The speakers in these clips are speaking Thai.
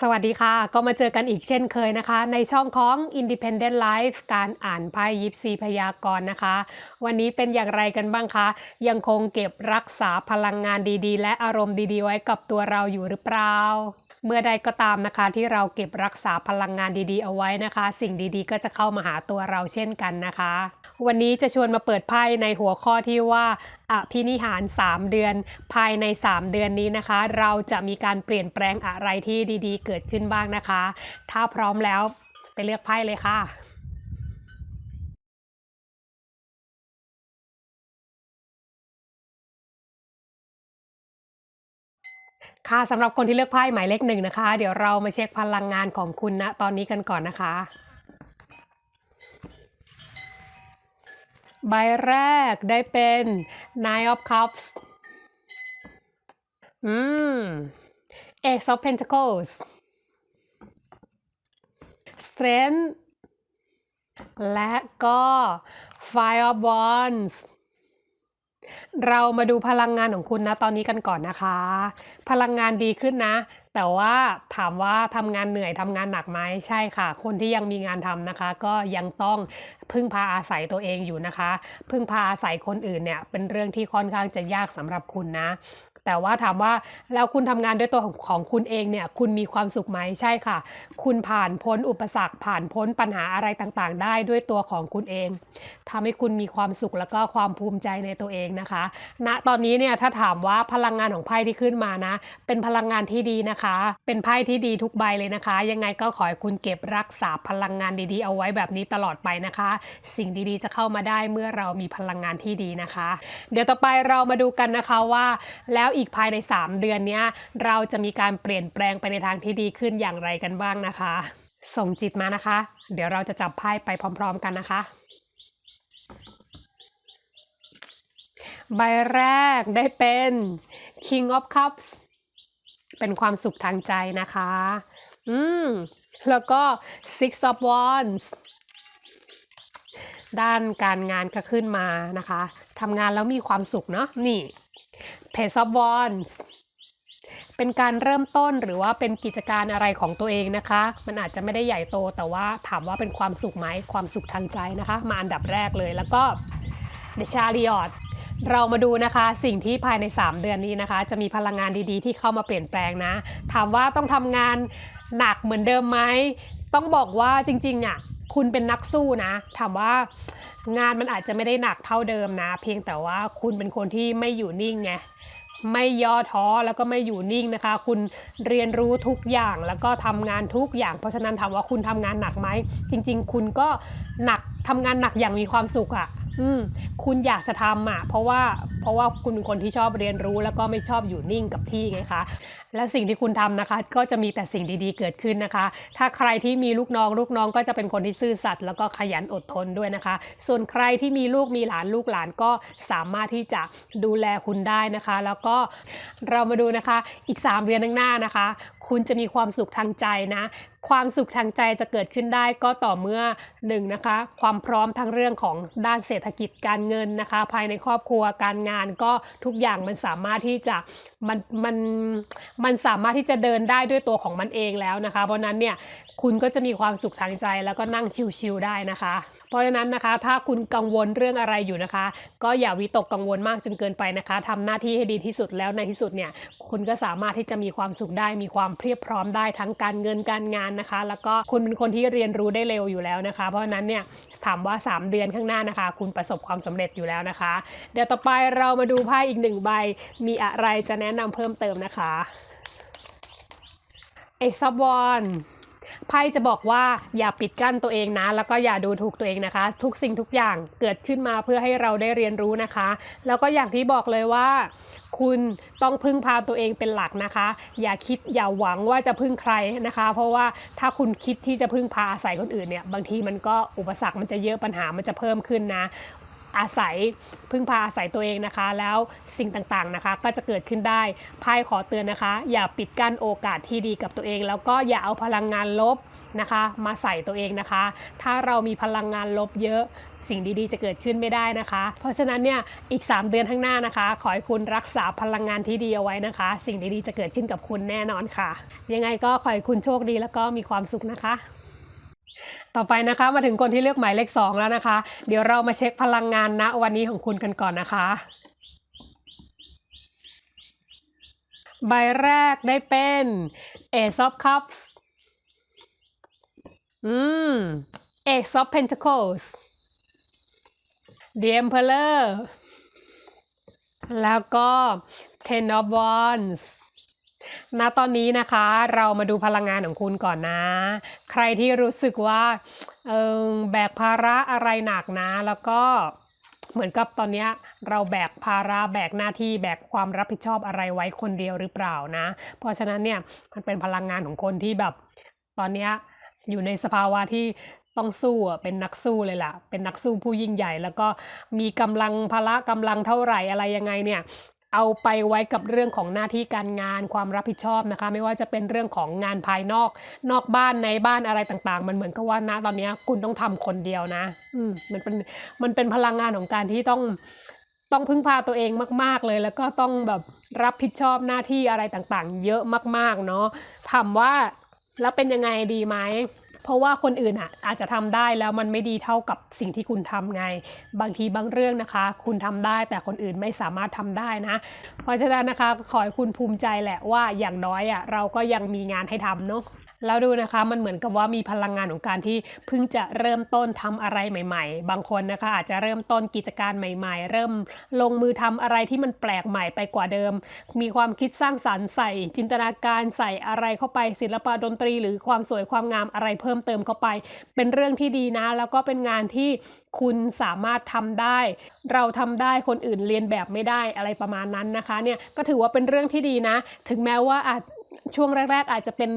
สวัสดีค่ะ ก็มาเจอกันอีกเช่นเคยนะคะ ในช่องของ Independent Life การอ่านไพ่ยิปซีพยากรณ์นะคะ วันนี้เป็นอย่างไรกันบ้างคะ ยังคงเก็บรักษาพลังงานดีๆ และอารมณ์ดีๆ ไว้กับตัวเราอยู่หรือเปล่าเมื่อใดก็ตามนะคะที่เราเก็บรักษาพลังงานดีๆ เอาไว้นะคะ สิ่งดีๆ ก็จะเข้ามาหาตัวเราเช่นกันนะคะ วันนี้จะชวนมาเปิดไพ่ในหัวข้อที่ว่าอภินิหาร 3 เดือน ภายใน 3 เดือนนี้นะคะ เราจะมีการเปลี่ยนแปลงอะไรที่ดีๆ เกิดขึ้นบ้างนะคะ ถ้าพร้อมแล้วไปเลือกไพ่เลยค่ะค่ะสำหรับคนที่เลือกไพ่หมายเลขหนึ่งนะคะ เดี๋ยวเรามาเช็คพลังงานของคุณณตอนนี้กันก่อนนะคะ ใบแรกได้เป็น Nine of Cups อืม Ace of Pentacles Strength และก็ Five of Wands เรามาดูพลังงานของคุณนะตอนนี้กันก่อนนะคะ พลังงานดีขึ้นนะ แต่ว่าถามว่าทำงานเหนื่อยทำงานหนักไหมใช่ค่ะ คนที่ยังมีงานทำนะคะ ก็ยังต้องพึ่งพาอาศัยตัวเองอยู่นะคะ พึ่งพาอาศัยคนอื่นเนี่ยเป็นเรื่องที่ค่อนข้างจะยากสำหรับคุณนะ แต่ว่าถามว่าแล้วคุณทำงานด้วยตัวของของคุณเองเนี่ยคุณมีความสุขไหมใช่ค่ะ คุณผ่านพ้นอุปสรรค ผ่านพ้นปัญหาอะไรต่างๆ ได้ด้วยตัวของคุณเองทำให้คุณมีความสุขแล้วก็ความภูมิใจในตัวเองนะคะณตอนนี้เนี่ยถ้าถามว่าพลังงานของไพ่ที่ขึ้นมานะ เป็นพลังงานที่ดีนะคะ เป็นไพ่ที่ดีทุกใบเลยนะคะ ยังไงก็ขอให้คุณเก็บรักษาพลังงานดีๆ เอาไว้แบบนี้ตลอดไปนะคะ สิ่งดีๆจะเข้ามาได้เมื่อเรามีพลังงานที่ดีนะคะ เดี๋ยวต่อไปเรามาดูกันนะคะว่าแล้วอีกภายใน 3 เดือนนี้เราจะมีการเปลี่ยนแปลงไปในทางที่ดีขึ้นอย่างไรกันบ้างนะคะ ส่งจิตมานะคะ เดี๋ยวเราจะจับไพ่ไปพร้อม ๆ กันนะคะ ใบแรกได้เป็น King of Cups เป็นความสุขทางใจนะคะ อืม แล้วก็ Six of Wands ด้านการงานก็ขึ้นมานะคะ ทำงานแล้วมีความสุขเนาะ นี่ Page of Wands เป็นการเริ่มต้นหรือว่าเป็นกิจการอะไรของตัวเองนะคะ มันอาจจะไม่ได้ใหญ่โตแต่ว่าถามว่าเป็นความสุขไหมความสุขทางใจนะคะ มาอันดับแรกเลยแล้วก็ The Chariot เรามาดูนะคะสิ่งที่ภายใน 3 เดือนนี้นะคะ จะมีพลังงานดีๆ ที่เข้ามาเปลี่ยนแปลงนะ ถามว่าต้องทำงานหนักเหมือนเดิมไหมต้องบอกว่าจริงๆอะคุณเป็นนักสู้นะ ถามว่างานมันอาจจะไม่ได้หนักเท่าเดิมนะ เพียงแต่ว่าคุณเป็นคนที่ไม่อยู่นิ่งไง ไม่ย่อท้อแล้วก็ไม่อยู่นิ่งนะคะ คุณเรียนรู้ทุกอย่างแล้วก็ทำงานทุกอย่าง เพราะฉะนั้นถามว่าคุณทำงานหนักไหมจริง ๆ คุณก็หนักทำงานหนักอย่างมีความสุขอะ่ะอืมคุณอยากจะทำอะเพราะว่าเพราะว่าคุณเป็นคนที่ชอบเรียนรู้แล้วก็ไม่ชอบอยู่นิ่งกับที่ไงคะ และสิ่งที่คุณทำนะคะ ก็จะมีแต่สิ่งดีๆ เกิดขึ้นนะคะ ถ้าใครที่มีลูกน้องลูกน้องก็จะเป็นคนที่ซื่อสัตย์แล้วก็ขยันอดทนด้วยนะคะ ส่วนใครที่มีลูกมีหลานลูกหลานก็สามารถที่จะดูแลคุณได้นะคะ แล้วก็เรามาดูนะคะอีก 3 เดือนข้างหน้านะคะ คุณจะมีความสุขทางใจนะความสุขทางใจจะเกิดขึ้นได้ก็ต่อเมื่อหนึ่งนะคะความพร้อมทั้งเรื่องของด้านเศรษฐกิจการเงินนะคะ ภายในครอบครัวการงานก็ทุกอย่างมันสามารถที่จะมันมันมันสามารถที่จะเดินได้ด้วยตัวของมันเองแล้วนะคะ เพราะนั้นเนี่ยคุณก็จะมีความสุขทางใจแล้วก็นั่งชิลๆได้นะคะ เพราะฉะนั้นนะคะ ถ้าคุณกังวลเรื่องอะไรอยู่นะคะ ก็อย่าวิตกกังวลมากจนเกินไปนะคะทำหน้าที่ให้ดีที่สุดแล้วในที่สุดเนี่ยคุณก็สามารถที่จะมีความสุขได้ มีความเพียบพร้อมได้ทั้งการเงินการงานนะคะ แล้วก็คุณเป็นคนที่เรียนรู้ได้เร็วอยู่แล้วนะคะ เพราะฉะนั้นเนี่ยถามว่า 3 เดือนข้างหน้านะคะ คุณประสบความสำเร็จอยู่แล้วนะคะ เดี๋ยวต่อไปเรามาดูไพ่อีกหนึ่งใบมีอะไรจะแนะนำเพิ่มเติมนะคะ เอซับวอนไพ่จะบอกว่าอย่าปิดกั้นตัวเองนะ แล้วก็อย่าดูถูกตัวเองนะคะ ทุกสิ่งทุกอย่างเกิดขึ้นมาเพื่อให้เราได้เรียนรู้นะคะ แล้วก็อย่างที่บอกเลยว่า คุณต้องพึ่งพาตัวเองเป็นหลักนะคะ อย่าคิดอย่าหวังว่าจะพึ่งใครนะคะ เพราะว่าถ้าคุณคิดที่จะพึ่งพาอาศัยคนอื่นเนี่ยบางทีมันก็อุปสรรคมันจะเยอะปัญหามันจะเพิ่มขึ้นนะ อาศัยพึ่งพาอาศัยตัวเองนะคะ แล้วสิ่งต่างๆนะคะ ก็จะเกิดขึ้นได้ไพ่ขอเตือนนะคะ อย่าปิดกั้นโอกาสที่ดีกับตัวเอง แล้วก็อย่าเอาพลังงานลบนะคะมาใส่ตัวเองนะคะ ถ้าเรามีพลังงานลบเยอะสิ่งดีๆ จะเกิดขึ้นไม่ได้นะคะ เพราะฉะนั้นเนี่ยอีก 3 เดือนข้างหน้านะคะ ขอให้คุณรักษาพลังงานที่ดีเอาไว้นะคะ สิ่งดีๆ จะเกิดขึ้นกับคุณแน่นอนค่ะ ยังไงก็ขอให้คุณโชคดีแล้วก็มีความสุขนะคะ ต่อไปนะคะมาถึงคนที่เลือกหมายเลขสองแล้วนะคะ เดี๋ยวเรามาเช็คพลังงานณวันนี้ของคุณกันก่อนนะคะใบแรกได้เป็น Ace of Cups อืม Ace of Pentacles The Emperor แล้วก็ Ten of Wands ณตอนนี้นะคะเรามาดูพลังงานของคุณก่อนนะ ใครที่รู้สึกว่าเออแบกภาระอะไรหนักนะ แล้วก็เหมือนกับตอนนี้เราแบกภาระแบกหน้าที่แบกความรับผิดชอบอะไรไว้คนเดียวหรือเปล่านะ เพราะฉะนั้นเนี่ยมันเป็นพลังงานของคนที่แบบตอนนี้อยู่ในสภาวะที่ต้องสู้อะเป็นนักสู้เลยล่ะ เป็นนักสู้ผู้ยิ่งใหญ่ แล้วก็มีกำลังพละกำลังเท่าไหร่อะไรยังไงเนี่ย เอาไปไว้กับเรื่องของหน้าที่การงานความรับผิดชอบนะคะ ไม่ว่าจะเป็นเรื่องของงานภายนอก นอกบ้านในบ้านอะไรต่างๆ มันเหมือนกับว่าณตอนนี้คุณต้องทำคนเดียวนะ อืมมันเป็นมันเป็นพลังงานของการที่ต้องต้องพึ่งพาตัวเองมาก ๆเลย แล้วก็ต้องแบบรับผิดชอบหน้าที่อะไรต่างๆ เยอะมากๆเนาะถามว่าแล้วเป็นยังไงดีไหม เพราะว่าคนอื่นอะอาจจะทำได้แล้วมันไม่ดีเท่ากับสิ่งที่คุณทำไง บางทีบางเรื่องนะคะ คุณทำได้แต่คนอื่นไม่สามารถทำได้นะ เพราะฉะนั้นนะคะขอให้คุณภูมิใจแหละว่าอย่างน้อยอะเราก็ยังมีงานให้ทำเนาะแล้วดูนะคะมันเหมือนกับว่ามีพลังงานของการที่เพิ่งจะเริ่มต้นทำอะไรใหม่ ๆ บางคนนะคะอาจจะเริ่มต้นกิจการใหม่ ๆ เริ่มลงมือทำอะไรที่มันแปลกใหม่ไปกว่าเดิม มีความคิดสร้างสรรค์ใส่จินตนาการใส่อะไรเข้าไปศิลปะดนตรี หรือความสวยความงามอะไรเพิ่มเติมเข้าไป เป็นเรื่องที่ดีนะ แล้วก็เป็นงานที่คุณสามารถทำได้ เราทำได้คนอื่นเรียนแบบไม่ได้อะไรประมาณนั้นนะคะเนี่ยก็ถือว่าเป็นเรื่องที่ดีนะ ถึงแม้ว่าอาจช่วงแรก ๆ อาจจะเป็น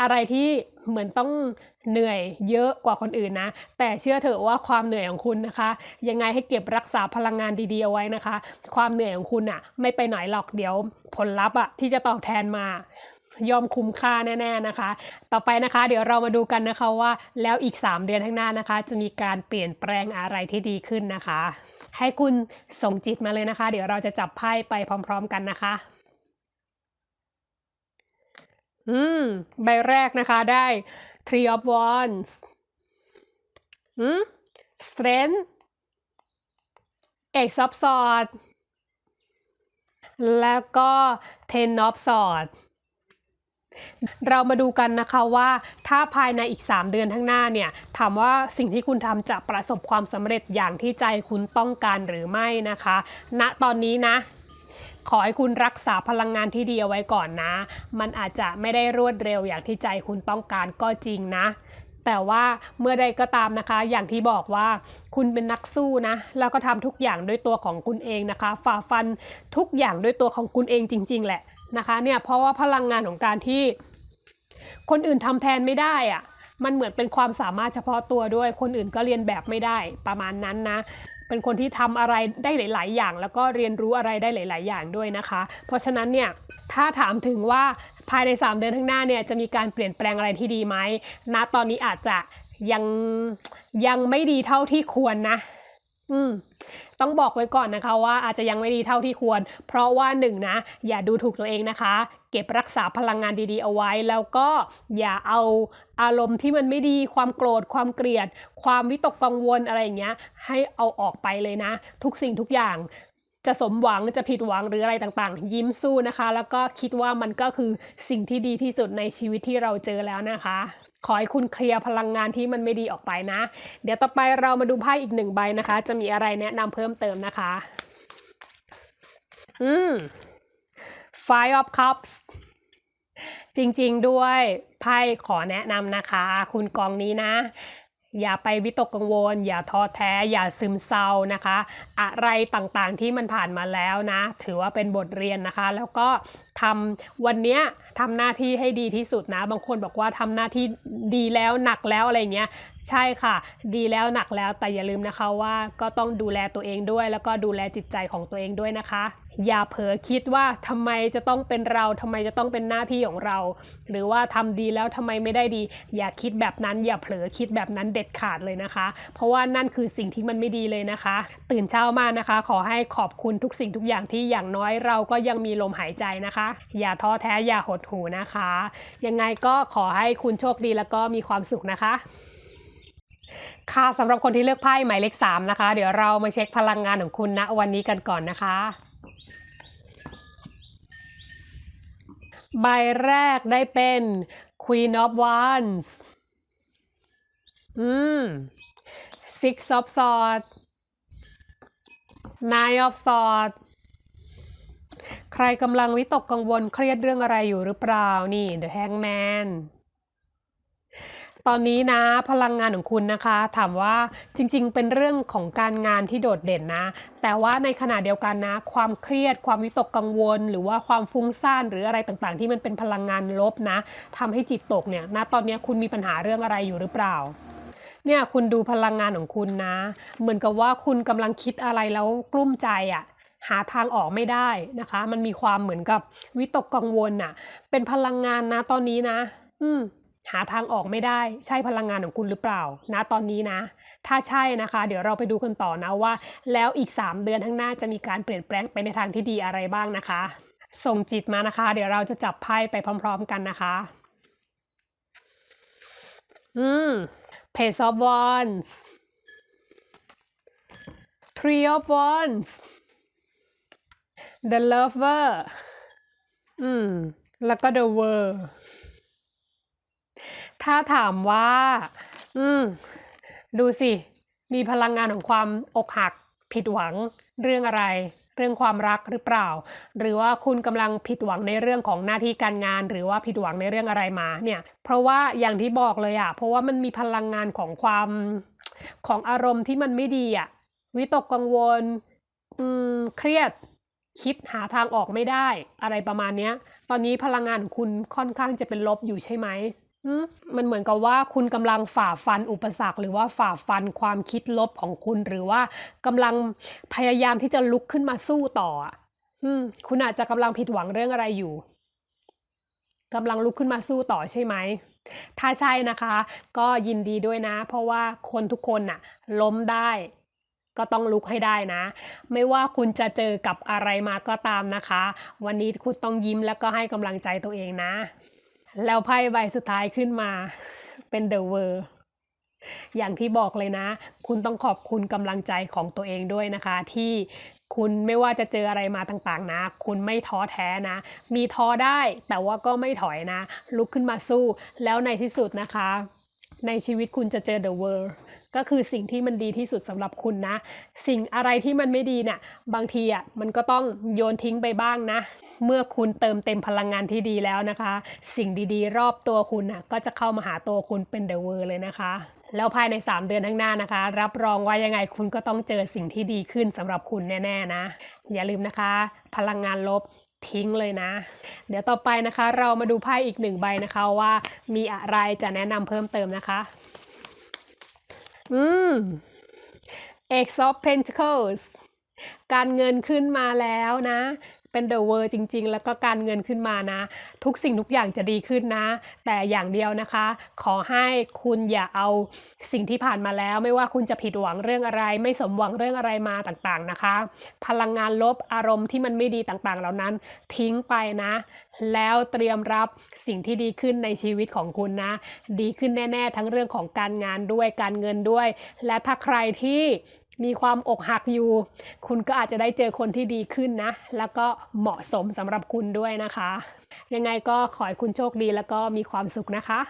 อะไรที่เหมือนต้องเหนื่อยเยอะกว่าคนอื่นนะ แต่เชื่อเถอะว่าความเหนื่อยของคุณนะคะ ยังไงให้เก็บรักษาพลังงานดีๆเอาไว้นะคะ ความเหนื่อยของคุณอะ ไม่ไปไหนหรอกเดี๋ยวผลลัพธ์อะที่จะตอบแทนมา ยอมคุ้มค่าแน่ ๆนะคะ ต่อไปนะคะ เดี๋ยวเรามาดูกันนะคะว่าแล้วอีก 3 เดือนข้างหน้านะคะ จะมีการเปลี่ยนแปลงอะไรที่ดีขึ้นนะคะ ให้คุณส่งจิตมาเลยนะคะ เดี๋ยวเราจะจับไพ่ไปพร้อม ๆ กันนะคะ อืม ใบแรกนะคะได้ Three of Wands อืม Strength Ace of Swords แล้วก็ Ten of Swords เรามาดูกันนะคะว่าถ้าภายในอีก 3 เดือนข้างหน้าเนี่ยถามว่าสิ่งที่คุณทำจะประสบความสำเร็จอย่างที่ใจคุณต้องการหรือไม่นะคะ ณตอนนี้นะขอให้คุณรักษาพลังงานที่ดีเอาไว้ก่อนนะ มันอาจจะไม่ได้รวดเร็วอย่างที่ใจคุณต้องการก็จริงนะ แต่ว่าเมื่อใดก็ตามนะคะ อย่างที่บอกว่าคุณเป็นนักสู้นะ แล้วก็ทำทุกอย่างด้วยตัวของคุณเองนะคะ ฝ่าฟันทุกอย่างด้วยตัวของคุณเองจริง ๆ แหละ นะคะเนี่ยเพราะว่าพลังงานของการที่ คนอื่นทำแทนไม่ได้อะมันเหมือนเป็นความสามารถเฉพาะตัวด้วย คนอื่นก็เรียนแบบไม่ได้ประมาณนั้นนะเป็นคนที่ทำอะไรได้หลาย ๆ อย่าง แล้วก็เรียนรู้อะไรได้หลาย ๆ อย่างด้วยนะคะ เพราะฉะนั้นเนี่ยถ้าถามถึงว่าภายใน 3 เดือนข้างหน้าเนี่ยจะมีการเปลี่ยนแปลงอะไรที่ดีไหมณตอนนี้อาจจะยังยังไม่ดีเท่าที่ควรนะ อืมต้องบอกไว้ก่อนนะคะว่าอาจจะยังไม่ดีเท่าที่ควร เพราะว่าหนึ่งนะ อย่าดูถูกตัวเองนะคะ เก็บรักษาพลังงานดีๆเอาไว้ แล้วก็อย่าเอาอารมณ์ที่มันไม่ดีความโกรธความเกลียด ความวิตกกังวลอะไรอย่างเงี้ย ให้เอาออกไปเลยนะ ทุกสิ่งทุกอย่างจะสมหวังจะผิดหวังหรืออะไรต่างๆ ยิ้มสู้นะคะ แล้วก็คิดว่ามันก็คือสิ่งที่ดีที่สุดในชีวิตที่เราเจอแล้วนะคะ ขอให้คุณเคลียร์พลังงานที่มันไม่ดีออกไปนะ เดี๋ยวต่อไปเรามาดูไพ่อีกหนึ่งใบนะคะ จะมีอะไรแนะนำเพิ่มเติมนะคะ อืม Five of Cups จริงๆด้วยไพ่ขอแนะนำนะคะ คุณกองนี้นะอย่าไปวิตกกังวล อย่าท้อแท้ อย่าซึมเศร้านะคะ อะไรต่างๆที่มันผ่านมาแล้วนะ ถือว่าเป็นบทเรียนนะคะ แล้วก็ ทำวันเนี้ยทำหน้าที่ให้ดีที่สุดนะ บางคนบอกว่าทำหน้าที่ดีแล้วหนักแล้วอะไรเงี้ยใช่ค่ะ ดีแล้วหนักแล้วแต่อย่าลืมนะคะว่าก็ต้องดูแลตัวเองด้วย แล้วก็ดูแลจิตใจของตัวเองด้วยนะคะ อย่าเผลอคิดว่าทำไมจะต้องเป็นเราทำไมจะต้องเป็นหน้าที่ของเรา หรือว่าทำดีแล้วทำไมไม่ได้ดี อย่าคิดแบบนั้น อย่าเผลอคิดแบบนั้นเด็ดขาดเลยนะคะ เพราะว่านั่นคือสิ่งที่มันไม่ดีเลยนะคะ ตื่นเช้ามานะคะ ขอให้ขอบคุณทุกสิ่งทุกอย่างที่อย่างน้อยเราก็ยังมีลมหายใจนะคะอย่าท้อแท้อย่าหดหูนะคะ ยังไงก็ขอให้คุณโชคดีแล้วก็มีความสุขนะคะค่ะสำหรับคนที่เลือกไพ่หมายเลข3นะคะ เดี๋ยวเรามาเช็คพลังงานของคุณณวันนี้กันก่อนนะคะ ใบแรกได้เป็น Queen of Wands อืม Six of Swords Nine of Swords ใครกำลังวิตกกังวลเครียดเรื่องอะไรอยู่หรือเปล่านี่ The Hangman ตอนนี้นะพลังงานของคุณนะคะ ถามว่าจริงๆ เป็นเรื่องของการงานที่โดดเด่นนะ แต่ว่าในขณะเดียวกันนะ ความเครียด ความวิตกกังวล หรือว่าความฟุ้งซ่านหรืออะไรต่างๆ ที่มันเป็นพลังงานลบนะทำให้จิตตกเนี่ยณตอนนี้คุณมีปัญหาเรื่องอะไรอยู่หรือเปล่าเนี่ยคุณดูพลังงานของคุณนะ เหมือนกับว่าคุณกำลังคิดอะไรแล้วกลุ้มใจอะ่ะ หาทางออกไม่ได้นะคะ มันมีความเหมือนกับวิตกกังวลน่ะ เป็นพลังงานนะตอนนี้นะ อืมหาทางออกไม่ได้ใช่พลังงานของคุณหรือเปล่านะตอนนี้นะ ถ้าใช่นะคะ เดี๋ยวเราไปดูกันต่อนะว่า แล้วอีก 3 เดือนข้างหน้าจะมีการเปลี่ยนแปลงไปในทางที่ดีอะไรบ้างนะคะ ส่งจิตมานะคะ เดี๋ยวเราจะจับไพ่ไปพร้อม ๆ กันนะคะ อืม Page of Wands Three of Wands The Lover อืม แล้วก็ The World ถ้าถามว่า อืม ดูสิ มีพลังงานของความอกหัก ผิดหวัง เรื่องอะไร เรื่องความรักหรือเปล่า หรือว่าคุณกำลังผิดหวังในเรื่องของหน้าที่การงาน หรือว่าผิดหวังในเรื่องอะไรมาเนี่ย เพราะว่าอย่างที่บอกเลยอะเพราะว่ามันมีพลังงานของความของอารมณ์ที่มันไม่ดีอะวิตกกังวล อืม เครียด คิดหาทางออกไม่ได้อะไรประมาณเนี้ย ตอนนี้พลังงานของคุณค่อนข้างจะเป็นลบอยู่ใช่ไหมมันเหมือนกับว่าคุณกำลังฝ่าฟันอุปสรรค หรือว่าฝ่าฟันความคิดลบของคุณ หรือว่ากำลังพยายามที่จะลุกขึ้นมาสู้ต่ออืมคุณอาจจะกำลังผิดหวังเรื่องอะไรอยู่กำลังลุกขึ้นมาสู้ต่อใช่ไหมถ้าใช่นะคะ ก็ยินดีด้วยนะ เพราะว่าคนทุกคนน่ะ ล้มได้ ก็ต้องลุกให้ได้นะ ไม่ว่าคุณจะเจอกับอะไรมาก็ตามนะคะ วันนี้คุณต้องยิ้มแล้วก็ให้กำลังใจตัวเองนะ แล้วไพ่ใบสุดท้ายขึ้นมาเป็น The World อย่างที่บอกเลยนะ คุณต้องขอบคุณกำลังใจของตัวเองด้วยนะคะ ที่คุณไม่ว่าจะเจออะไรมาต่างๆนะ คุณไม่ท้อแท้นะ มีท้อได้แต่ว่าก็ไม่ถอยนะ ลุกขึ้นมาสู้ แล้วในที่สุดนะคะ ในชีวิตคุณจะเจอ The World ก็คือสิ่งที่มันดีที่สุดสำหรับคุณนะ สิ่งอะไรที่มันไม่ดีเนี่ยบางทีอะมันก็ต้องโยนทิ้งไปบ้างนะ เมื่อคุณเติมเต็มพลังงานที่ดีแล้วนะคะ สิ่งดีๆ รอบตัวคุณน่ะก็จะเข้ามาหาตัวคุณเป็นเดอะเวอร์เลยนะคะแล้วภายใน 3 เดือนข้างหน้านะคะ รับรองว่ายังไงคุณก็ต้องเจอสิ่งที่ดีขึ้นสำหรับคุณแน่ๆนะ อย่าลืมนะคะ พลังงานลบทิ้งเลยนะ เดี๋ยวต่อไปนะคะ เรามาดูไพ่อีกหนึ่งใบนะคะว่ามีอะไรจะแนะนำเพิ่มเติมนะคะ อืม X of Pentacles การเงินขึ้นมาแล้วนะ เป็น The World จริง ๆ แล้วก็การเงินขึ้นมานะ ทุกสิ่งทุกอย่างจะดีขึ้นนะ แต่อย่างเดียวนะคะ ขอให้คุณอย่าเอาสิ่งที่ผ่านมาแล้ว ไม่ว่าคุณจะผิดหวังเรื่องอะไร ไม่สมหวังเรื่องอะไรมาต่างๆนะคะ พลังงานลบอารมณ์ที่มันไม่ดีต่างๆ เหล่านั้นทิ้งไปนะ แล้วเตรียมรับสิ่งที่ดีขึ้นในชีวิตของคุณนะ ดีขึ้นแน่ ๆ ทั้งเรื่องของการงานด้วยการเงินด้วย และถ้าใครที่ มีความอกหักอยู่ คุณก็อาจจะได้เจอคนที่ดีขึ้นนะ แล้วก็เหมาะสมสำหรับคุณด้วยนะคะ ยังไงก็ขอให้คุณโชคดีแล้วก็มีความสุขนะคะ